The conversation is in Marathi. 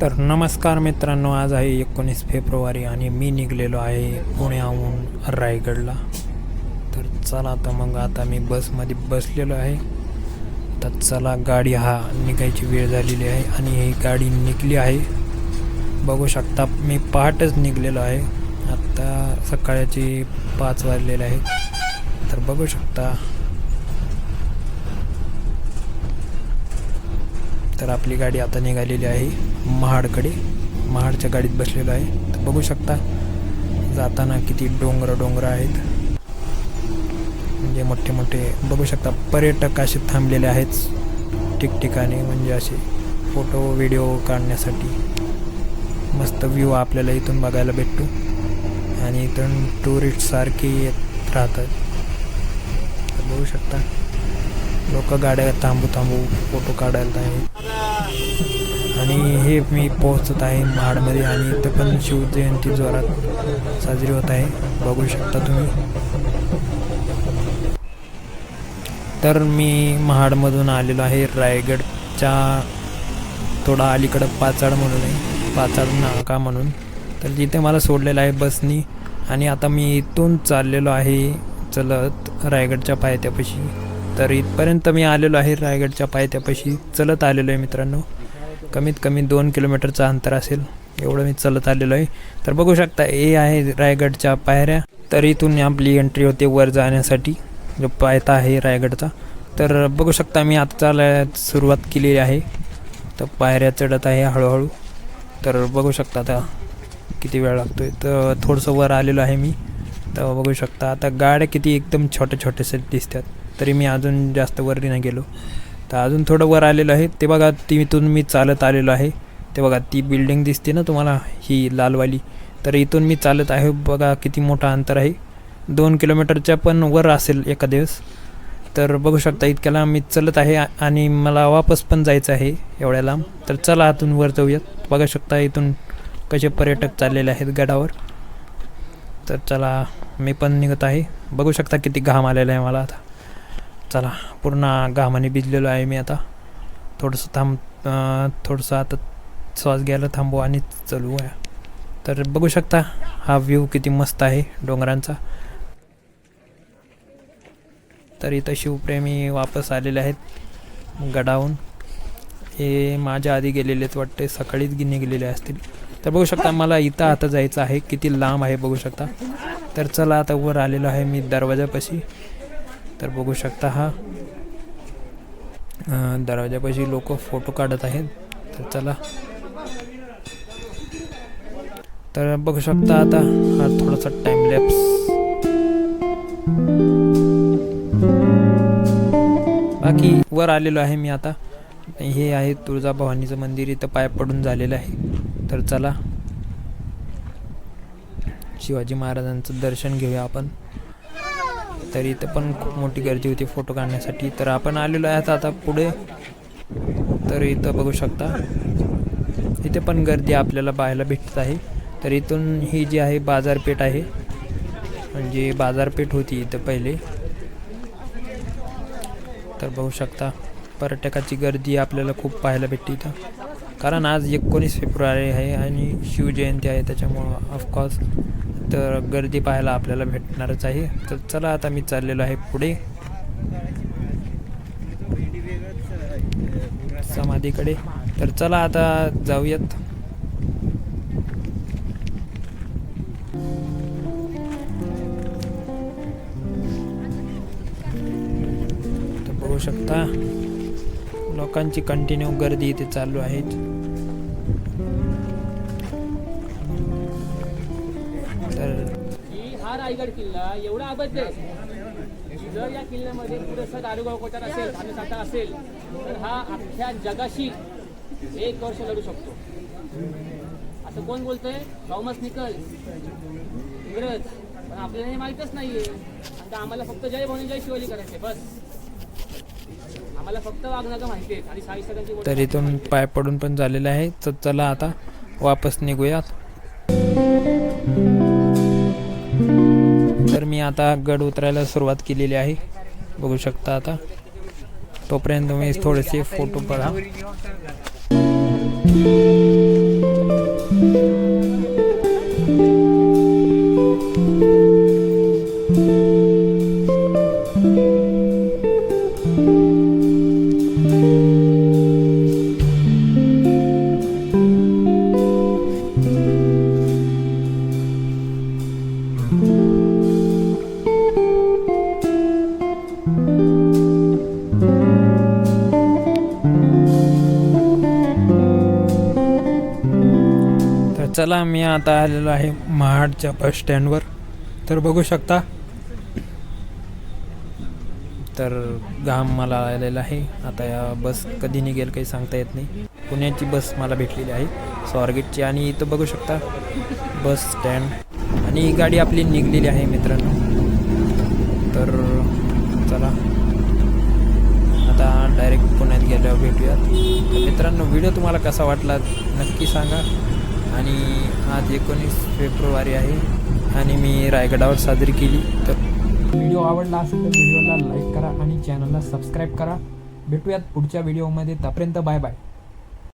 तर नमस्कार मित्रांनो आज आहे एकोणीस फेब्रुवारी आणि मी निघलेलो आहे पुण्याहून रायगडला. तर चला तर मग आता मी बसमध्ये बसलेलो आहे. तर चला गाडी हा निघायची वेळ झालेली आहे आणि ही गाडी निघली आहे. बघू शकता मी पहाटच निघलेलो आहे. आत्ता सकाळची पाच वाजलेले आहे तर बघू शकता तर आपली गाडी आता निघालेली आहे महाडकडे. महाडच्या गाडीत बसलेलो आहे. तर बघू शकता जाताना किती डोंगर डोंगर आहेत. म्हणजे मोठे मोठे बघू शकता पर्यटक असे थांबलेले आहेत ठिकठिकाणी. म्हणजे असे फोटो व्हिडिओ काढण्यासाठी. मस्त व्ह्यू आपल्याला इथून बघायला भेटतो. आणि इथून टुरिस्ट सारखे येत राहतात. तर बघू शकता. लोक गाड्या थांबू थांबू फोटो काढायला आहे आणि हे मी पोहोचत आहे महाडमध्ये आणि इथं पण शिवजयंती जोरात साजरी होत आहे. बघू शकता तुम्ही. तर मी महाडमधून आलेलो आहे. रायगडच्या थोडा अलीकडं पाचाड म्हणून आहे. पाचाड नाका म्हणून. तर तिथे मला सोडलेलं आहे बसनी. आणि आता मी इथून चाललेलो आहे चलत रायगडच्या पायथ्यापाशी. तर इथपर्यंत मी आलेलो आहे रायगडच्या पायथ्यापाशी. चलत आलेलो आहे मित्रांनो. कमीत कमी दोन किलोमीटरचं अंतर असेल. एवढं मी चालत आलेलो आहे. तर बघू शकता हे आहे रायगडच्या पायऱ्या. तर इथून आपली एंट्री होते वर जाण्यासाठी जो पायथा आहे रायगडचा. तर बघू शकता मी आता चालायला सुरुवात केलेली आहे. तर पायऱ्या चढत आहे हळूहळू. तर बघू शकता आता किती वेळ लागतो आहे तर थोडंसं वर आलेलो आहे मी. तर बघू शकता आता गाड्या किती एकदम छोट्या छोट्याशा दिसतात. तरी मी अजून जास्त वर नाही गेलो. तर अजून थोडं वर आलेलं आहे. ते बघा तिथून मी चालत आलेलो आहे. ते बघा ती बिल्डिंग दिसते ना तुम्हाला? ही लालवाली. तर इथून मी चालत आहे. बघा किती मोठं अंतर आहे. दोन किलोमीटरच्या पण वर असेल एका दिवस. तर बघू शकता इतक्याला मी चलत आहे आणि मला वापस पण जायचं आहे एवढ्या लांब. तर चला आतून वर जाऊयात. बघू शकता इथून कसे पर्यटक चाललेले आहेत गडावर. तर चला मी पण निघत आहे. बघू शकता किती घाम आलेला आहे मला आता. चला पूर्ण घामाने भिजलेलो आहे मी आता. थोडंसं थांब थोडंसं आता श्वास घ्यायला थांबू आणि चलू आहे तर बघू शकता हा व्ह्यू किती मस्त आहे डोंगरांचा. तर इथं शिवप्रेमी वापस आलेले आहेत गडाहून हे माझ्या आधी गेलेलेच वाटते सकाळीच गी- गेलेले असतील. तर बघू शकता मला इथं आता जायचं आहे किती लांब आहे बघू शकता. तर चला आता वर आलेलो आहे मी दरवाजापाशी. तर बघू शकता हा. दरवाजापाशी लोक फोटो काढत आहेत. तर चला. तर बघू शकता आता हा थोडासा टाइम लॅप्स बाकी वर आलेलो आहे मी आता. हे आहे तुळजाभवानीचं मंदिर. इथं पाय पडून झालेलं आहे. तर चला. शिवाजी महाराजांचं दर्शन घेऊया आपण. तर इथं पण खूप मोठी गर्दी होती फोटो काढण्यासाठी. तर आपण आलेलो आहे आता पुढे. तर इथं बघू शकता. इथे पण गर्दी आपल्याला पाहायला भेटत आहे. तर इथून ही जी आहे बाजारपेठ आहे. म्हणजे बाजारपेठ होती इथं पहिले. तर बघू शकता पर्यटकाची गर्दी आपल्याला खूप पाहायला भेटते इथं. कारण आज एकोणीस फेब्रुवारी आहे आणि शिवजयंती आहे त्याच्यामुळं ऑफकोर्स तर गर्दी पाहायला आपल्याला भेटणारच आहे. तर चला आता मी चाललेलो आहे पुढे. समाधीकडे. तर चला आता जाऊयात. तर बघू शकता लोकांची कंटिन्यू गर्दी इथे चालू आहे. तर की हा रायगड किल्ला एवढा अबद्ध आहे. जर या किल्ल्यामध्ये पुरेसा दारुगाव कोटार असेल आणि धान्यसाठा असेल तर हा अख्ख्या जगाशी एक वर्ष लढू शकतो. असं कोण बोलतंय? थॉमस निकल. इंग्रज. पण आपल्याला हे माहीतच नाहीये. आता आम्हाला फक्त जय म्हणून जय शिवाजी करायचे बस. आम्हाला फक्त वागणं माहिती आहे. आणि साई सगळ्यांची तर इथून पाय पडून पण झालेलं आहे. तर चला आता वापस निघूयात. मी आता गड उतरायला सुरुवात केलेली आहे. बघू शकता आता. तोपर्यंत तुम्ही थोडेसे फोटो बघा चला मी आता आलेलो आहे महाडच्या बस स्टँडवर तर बघू शकता तर घाम मला आलेला आहे. आता या बस कधी निघेल काही सांगता येत नाही. पुण्याची बस मला भेटलेली आहे स्वारगेटची. आणि इथं बघू शकता बस स्टँड आणि ही गाडी आपली निघलेली आहे मित्रांनो. तर चला आता डायरेक्ट पुण्यात गेल्यावर भेटूयात. मित्रांनो व्हिडिओ तुम्हाला कसा वाटला नक्की सांगा. आणि आज एकोणीस फेब्रुवारी आहे आणि मी रायगडावर साजरी केली. तर व्हिडिओ आवडला असेल तर व्हिडिओला लाईक करा आणि चॅनलला सबस्क्राईब करा. भेटूयात पुढच्या व्हिडिओमध्ये. तोपर्यंत बाय बाय.